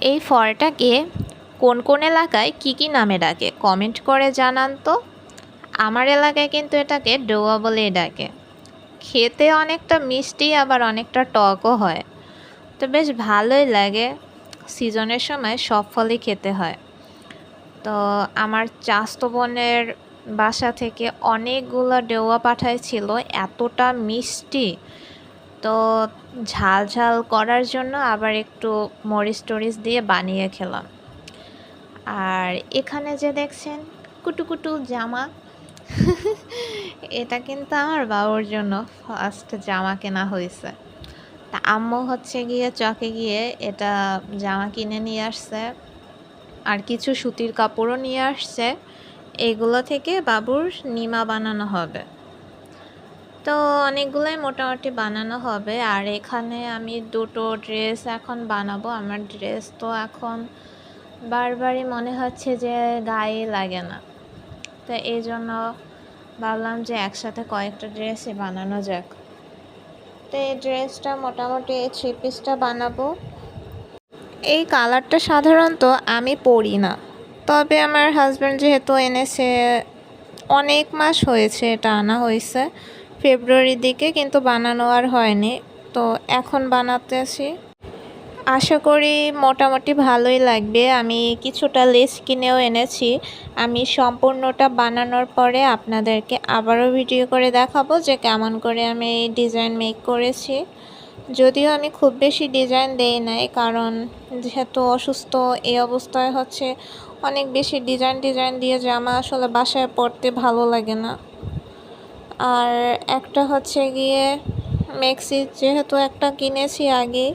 এই ফলটাকে কোন কোন এলাকায় কি কি নামে ডাকে? কমেন্ট করে জানান তো। আমার এলাকায় কিন্তু এটাকে ডোয়া বলেই ডাকে। খেতে অনেকটা মিষ্টি, আবার অনেকটা টকও হয়। তো বেশ ভালোই লাগে। সিজনের সময় সব ফলই খেতে হয়। তো আমার চাস্তো বোনের বাসা থেকে অনেকগুলো ডেওয়া পাঠাইছিল। এতটা মিষ্টি। তো ঝাল ঝাল করার জন্য আবার একটু মরিচ টরিচ দিয়ে বানিয়ে খেলাম। আর এখানে যে দেখছেন, কুটু জামা, এটা কিন্তু আমার বাবুর জন্য ফার্স্ট জামা কেনা হয়েছে। তা আম্মু হচ্ছে গিয়ে চকে গিয়ে এটা জামা কিনে নিয়ে আসছে, আর কিছু সুতির কাপড়ও নিয়ে আসছে। এগুলো থেকে বাবুর নিমা বানানো হবে। তো অনেকগুলোই মোটামুটি বানানো হবে। আর এখানে আমি দুটো ড্রেস এখন বানাবো। আমার ড্রেস তো এখন বারবারই মনে হচ্ছে যে গায়ে লাগে না। তো এই জন্য ভাবলাম যে একসাথে কয়েকটা ড্রেসই বানানো যাক। তো এই ড্রেসটা মোটামুটি এই থ্রি পিসটা বানাবো। এই কালারটা সাধারণত আমি পরি না। তবে আমার হাজব্যান্ড যেহেতু এনেছে, অনেক মাস হয়েছে, এটা আনা হয়েছে। ফেব্রুয়ারির দিকে কিন্তু বানানো আর হয়নি। তো এখন বানাতে আসি। আশা করি মোটামুটি ভালোই লাগবে। আমি কিছুটা লেস কিনেও এনেছি। আমি সম্পূর্ণটা বানানোর পরে আপনাদেরকে আবারও ভিডিও করে দেখাবো যে কেমন করে আমি এই ডিজাইন মেক করেছি। যদিও আমি খুব বেশি ডিজাইন দেই নাই, কারণ যেহেতু অসুস্থ, এই অবস্থায় হচ্ছে অনেক বেশি ডিজাইন ডিজাইন দিয়ে জামা আসলে বাসায় পরতে ভালো লাগে না। আর একটা হচ্ছে গিয়ে মেক্সি যেহেতু একটা কিনেছি আগে,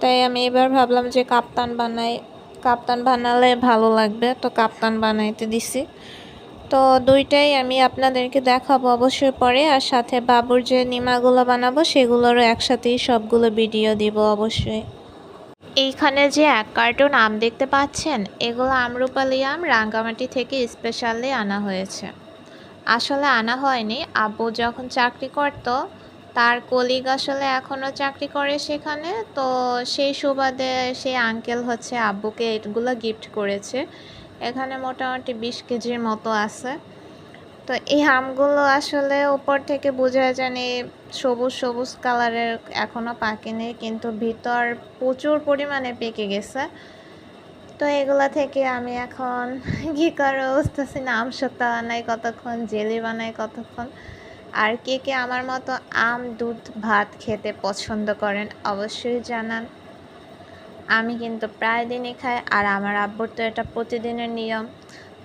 তাই আমি এবার ভাবলাম যে কাপ্তান বানাই, কাপ্তান বানালে ভালো লাগবে, তো কাপ্তান বানাইতে দিছি। তো দুইটাই আমি আপনাদেরকে দেখাবো অবশ্যই পরে, আর সাথে বাবুর যে নিমাগুলো বানাবো সেগুলোরও একসাথেই সবগুলো ভিডিও দিব অবশ্যই। এইখানে যে এক কার্টুন আম দেখতে পাচ্ছেন, এগুলো আমরুপালি আম রাঙ্গামাটি থেকে স্পেশালি আনা হয়েছে। আসলে আনা হয়নি। আব্বু যখন চাকরি করতো, তার কলিগ আসলে এখনও চাকরি করে সেখানে। তো সেই সুবাদে সেই আঙ্কেল হচ্ছে আব্বুকে এগুলো গিফট করেছে। এখানে মোটামুটি বিশ কেজির মতো আছে। তো এই আমগুলো আসলে উপর থেকে বোঝা জানি সবুজ সবুজ কালারের এখনও পাকেনি কিন্তু ভিতর প্রচুর পরিমাণে পেকে গেছে। তো এগুলা থেকে আমি এখন কী করে বুঝতেছি না, আম সত্তা বানাই কতক্ষণ, জেলি বানাই কতক্ষণ, আর কে কে আমার মতো আম, দুধ, ভাত খেতে পছন্দ করেন অবশ্যই জানান। আমি কিন্তু প্রায় দিনই খাই, আর আমার আব্বুর তো এটা প্রতিদিনের নিয়ম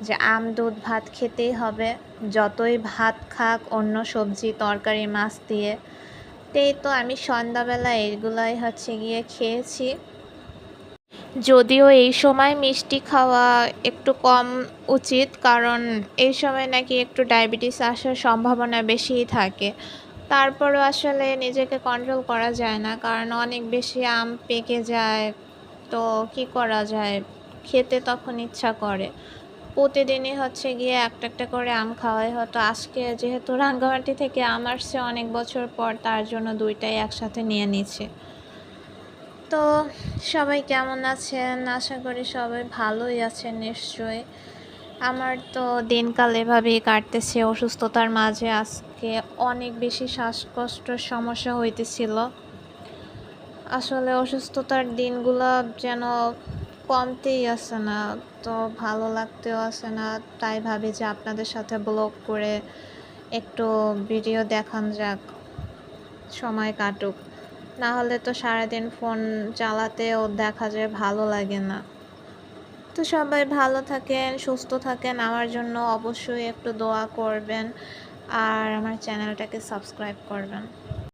যে আম, দুধ, ভাত খেতেই হবে। যতই ভাত খাক, অন্য সবজি, তরকারি, মাছ দিয়ে, তেই তো আমি সন্ধ্যাবেলা এইগুলাই হচ্ছে গিয়ে খেয়েছি। যদিও এই সময় মিষ্টি খাওয়া একটু কম উচিত, কারণ এই সময় নাকি একটু ডায়াবেটিস আসার সম্ভাবনা বেশিই থাকে। তারপরও আসলে নিজেকে কন্ট্রোল করা যায় না, কারণ অনেক বেশি আম পেকে যায়, তো কি করা যায়? খেতে তখন ইচ্ছা করে। প্রতিদিনই হচ্ছে গিয়ে একটা একটা করে আম খাওয়াই হতো আজকে যেহেতু রাঙ্গামাটি থেকে আম আসছে, অনেক বছর পর তার জন্য দুইটাই একসাথে নিয়ে নিচ্ছে। তো সবাই কেমন আছেন? আশা করি সবাই ভালোই আছেন নিশ্চয়ই। আমার তো দিনকাল এভাবেই কাটতেছে। অসুস্থতার মাঝে আজকে অনেক বেশি শ্বাসকষ্ট সমস্যা হইতেছিল। আসলে অসুস্থতার দিনগুলো যেন কমতেই আসে না, তো ভালো লাগতেও আসে না। তাই ভাবি যে আপনাদের সাথে ব্লগ করে একটু ভিডিও দেখান যাক। সময় কাটুক। না হলে তো সারাদিন ফোন চালাতেও দেখা যায় ভালো লাগে না। তো সবাই ভালো থাকেন, সুস্থ থাকেন। আমার জন্য অবশ্যই একটু দোয়া করবেন। আর আমার চ্যানেলটাকে সাবস্ক্রাইব করবেন।